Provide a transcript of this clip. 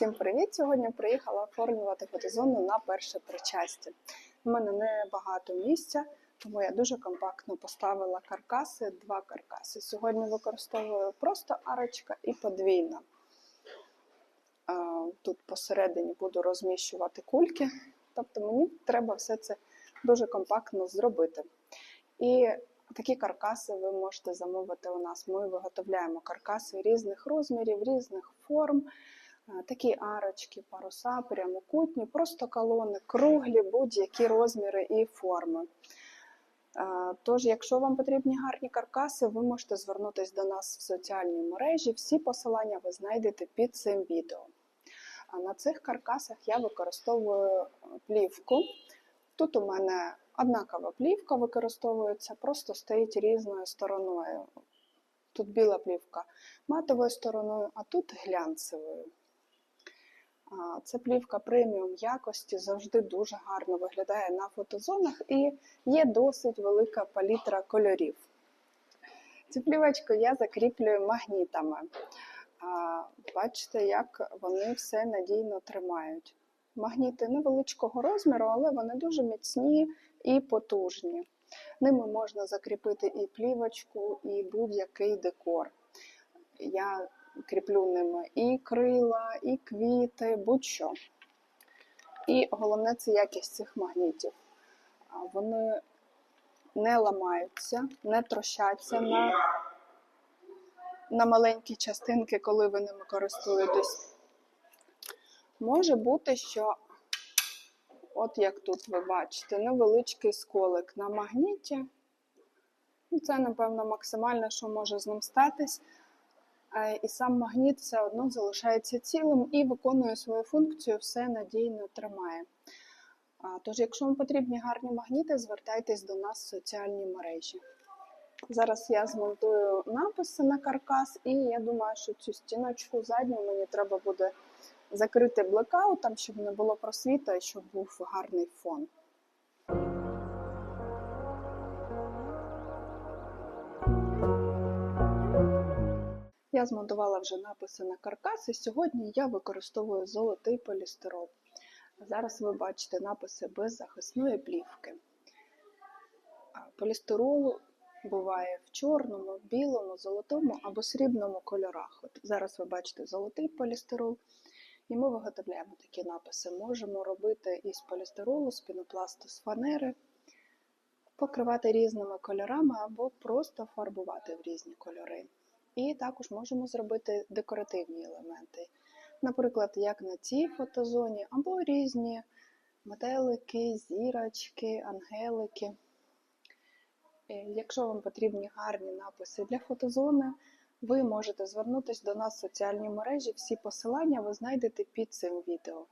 Всім привіт! Сьогодні приїхала оформлювати фотозону на перше причастя. У мене не багато місця, тому я дуже компактно поставила каркаси, два каркаси. Сьогодні використовую просто арочка і подвійна. Тут посередині буду розміщувати кульки, тобто мені треба все це дуже компактно зробити. І такі каркаси ви можете замовити у нас. Ми виготовляємо каркаси різних розмірів, різних форм. Е, Такі арочки, паруса, прямокутні, просто колони, круглі, будь-які розміри і форми. Е, Тож, якщо вам потрібні гарні каркаси, ви можете звернутися до нас в соціальній мережі. Всі посилання ви знайдете під цим відео. А на цих каркасах я використовую плівку. Тут у мене однакова плівка використовується, просто стоїть різною стороною. Тут біла плівка матовою стороною, а тут глянцевою. Це плівка преміум якості, завжди дуже гарно виглядає на фотозонах і є досить велика палітра кольорів. Цю плівочку я закріплюю магнітами. Бачите, як вони все надійно тримають. Магніти невеличкого розміру, але вони дуже міцні і потужні. Ними можна закріпити і плівочку, і будь-який декор. Я кріплю ними і крила, і квіти, будь-що. І головне це якість цих магнітів. Вони не ламаються, не трощаться на, на маленькі частинки, коли ви ними користуєтесь. Може бути, що, от як тут ви бачите, невеличкий сколик на магніті. Це, напевно, максимальне, що може з ним статись. Е, І сам магніт все одно залишається цілим і виконує свою функцію, все надійно тримає. Тож, якщо вам потрібні гарні магніти, звертайтесь до нас в соціальні мережі. Зараз я змонтую написи на каркас, і я думаю, що цю стіночку задню мені треба буде закрити блекаутом, щоб не було просвіта і щоб був гарний фон. Я змонтувала вже написи на каркас, і сьогодні я використовую золотий полістирол. Зараз ви бачите написи без захисної плівки. Полістирол буває в чорному, білому, золотому або срібному кольорах. От зараз ви бачите золотий полістирол, і ми виготовляємо такі написи. Можемо робити із полістиролу, з пінопласту, з фанери, покривати різними кольорами або просто фарбувати в різні кольори. І також можемо зробити декоративні елементи. Наприклад, як на цій фотозоні, або різні метелики, зірочки, ангелики. Е, якщо вам потрібні гарні написи для фотозони, ви можете звернутися до нас в соціальні мережі. Всі посилання ви знайдете під цим відео.